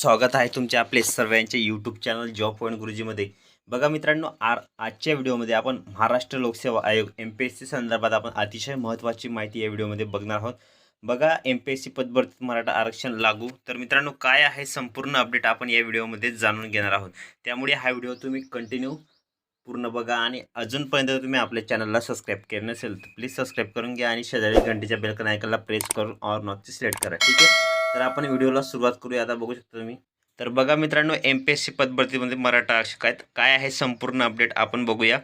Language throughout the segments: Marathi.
स्वागत आहे तुमच्या आपले सर्वांचे यूट्यूब चॅनल जॉब पॉईंट गुरुजीमध्ये. बघा मित्रांनो आर आजच्या व्हिडिओमध्ये आपण महाराष्ट्र लोकसेवा आयोग एम पी एस सी संदर्भात आपण अतिशय महत्त्वाची माहिती या व्हिडिओमध्ये बघणार आहोत. बघा एम पी एस सी पदभरतीत मराठा आरक्षण लागू. तर मित्रांनो काय आहे संपूर्ण अपडेट आपण या व्हिडिओमध्ये जाणून घेणार आहोत. त्यामुळे हा व्हिडिओ तुम्ही कंटिन्यू पूर्ण बघा आणि अजूनपर्यंत तुम्ही आपल्या चॅनलला सबस्क्राईब केलं नसेल तर प्लीज सबस्क्राईब करून घ्या आणि शेजारी घंटेच्या बेलकन आयकनला प्रेस करून ऑर नॉटची सिलेक्ट करा. ठीक आहे? तर आपण व्हिडिओला सुरुवात करूया. आता बघू शकता तुम्ही. तर बघा मित्रांनो एम पी एस सी पदभरतीमध्ये मराठा आरक्षक आहेत. काय आहे संपूर्ण अपडेट आपण बघूया.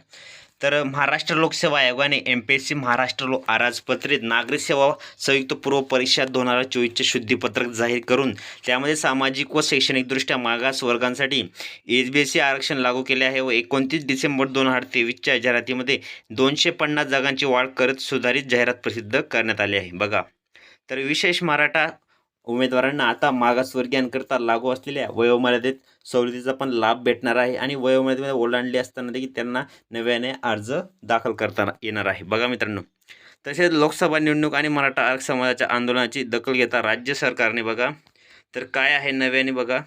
तर महाराष्ट्र लोकसेवा आयोगाने M P S C Maharashtra low आराजपत्रित नागरिक सेवा संयुक्त पूर्व परीक्षा दोन हजार चोवीसचे शुद्धीपत्रक जाहीर करून त्यामध्ये सामाजिक व शैक्षणिकदृष्ट्या मागास वर्गांसाठी एच बी एस सी आरक्षण लागू केले आहे व एकोणतीस डिसेंबर दोन हजार तेवीसच्या जाहिरातीमध्ये दोनशे पन्नास जागांची वाढ करत सुधारित जाहिरात प्रसिद्ध करण्यात आली आहे. बघा. तर विशेष मराठा उमेदवारांना आता मागासवर्गीयांकरता लागू असलेल्या वयोमर्यादेत सवलतीचा पण लाभ भेटणार आहे आणि वयोमर्यादेमध्ये ओलांडली असताना देखील त्यांना नव्याने अर्ज दाखल करता येणार आहे. बघा मित्रांनो तसेच लोकसभा निवडणूक आणि मराठा आरक्षण समाजाच्या आंदोलनाची दखल घेता राज्य सरकारने बघा तर काय आहे नव्याने बघा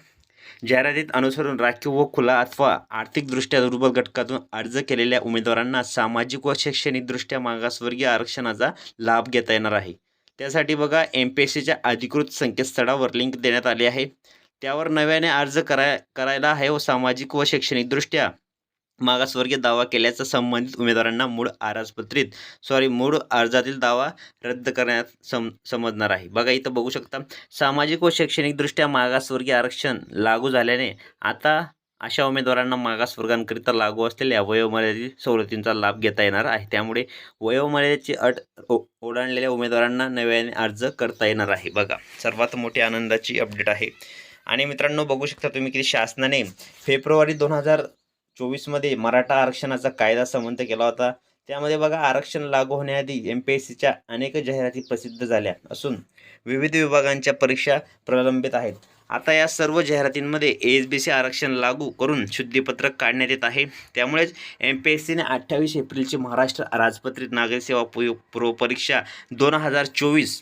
जाहिरातीत अनुसरून राखीव व खुला अथवा आर्थिकदृष्ट्या दुर्बल घटकातून अर्ज केलेल्या उमेदवारांना सामाजिक व शैक्षणिकदृष्ट्या मागासवर्गीय आरक्षणाचा लाभ घेता येणार आहे. त्यासाठी बघा एम पी एस सीच्या अधिकृत संकेतस्थळावर लिंक देण्यात आली आहे. त्यावर नव्याने अर्ज कराय करायला आहे व सामाजिक व शैक्षणिकदृष्ट्या मागासवर्गीय दावा केल्याचा संबंधित उमेदवारांना मूळ आराजपत्रित सॉरी मूळ अर्जातील दावा रद्द करण्यात सम समजणार आहे. बघा इथं बघू शकता सामाजिक व शैक्षणिकदृष्ट्या मागासवर्गीय आरक्षण लागू झाल्याने आता अशा उमेदवारांना मागासवर्गांकरिता लागू असलेल्या वयोमर्यादित सवलतींचा लाभ घेता येणार आहे. त्यामुळे वयोमर्यादेची अट ओ- उमेदवारांना नव्याने अर्ज करता येणार आहे. बघा सर्वात मोठी आनंदाची अपडेट आहे. आणि मित्रांनो बघू शकता तुम्ही की शासनाने फेब्रुवारी दोन हजार चोवीसमध्ये मराठा आरक्षणाचा कायदा संमत केला होता. त्यामध्ये बघा आरक्षण लागू होण्याआधी एम पी एस सीच्या अनेक जाहिराती प्रसिद्ध झाल्या असून विविध विभागांच्या परीक्षा प्रलंबित आहेत. आता या सर्व जाहिरातींमध्ये एस बी सी आरक्षण लागू करून शुद्धीपत्रक काढण्यात येत आहे. त्यामुळेच एम पी एस सीने अठ्ठावीस एप्रिलची महाराष्ट्र राजपत्रित नागरिक सेवा पु पूर्व परीक्षा दोन हजार चोवीस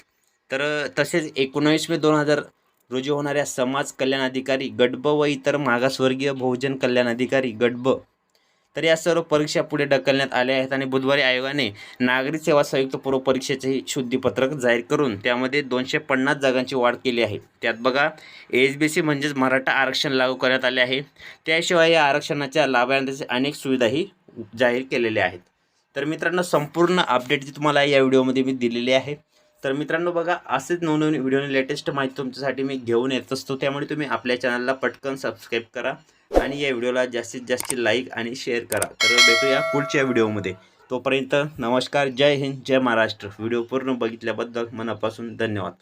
तर तसेच एकोणावीस मे दोन हजार रोजी होणाऱ्या समाज कल्याण अधिकारी गडब व इतर मागासवर्गीय बहुजन कल्याण अधिकारी गट तर या सर्व परीक्षा पुढे ढकलण्यात आल्या आहेत आणि बुधवारी आयोगाने नागरिक सेवा संयुक्त पूर्व परीक्षेचे शुद्धीपत्रक जाहीर करून त्यामध्ये दोनशे पन्नास जागांची वाढ केली आहे. त्यात बघा एच बी सी म्हणजेच मराठा आरक्षण लागू करण्यात आले आहे. त्याशिवाय या आरक्षणाच्या लाभार्थ्यांच्या अनेक सुविधाही जाहीर केलेल्या आहेत. तर मित्रांनो संपूर्ण अपडेट जी तुम्हाला या व्हिडिओमध्ये मी दिलेली आहे. तर मित्रांनो बघा असेच नवनवीन व्हिडिओने लेटेस्ट माहिती तुमच्यासाठी मी घेऊन येत असतो. त्यामुळे तुम्ही आपल्या चॅनलला पटकन सबस्क्राईब करा. आणि या व्हिडिओला जास्तीत जास्त लाईक आणि शेअर करा. तर भेटूया पुढच्या व्हिडिओमध्ये. तोपर्यंत नमस्कार. जय हिंद. जय महाराष्ट्र. व्हिडिओ पूर्ण बघितल्याबद्दल मनापासून धन्यवाद.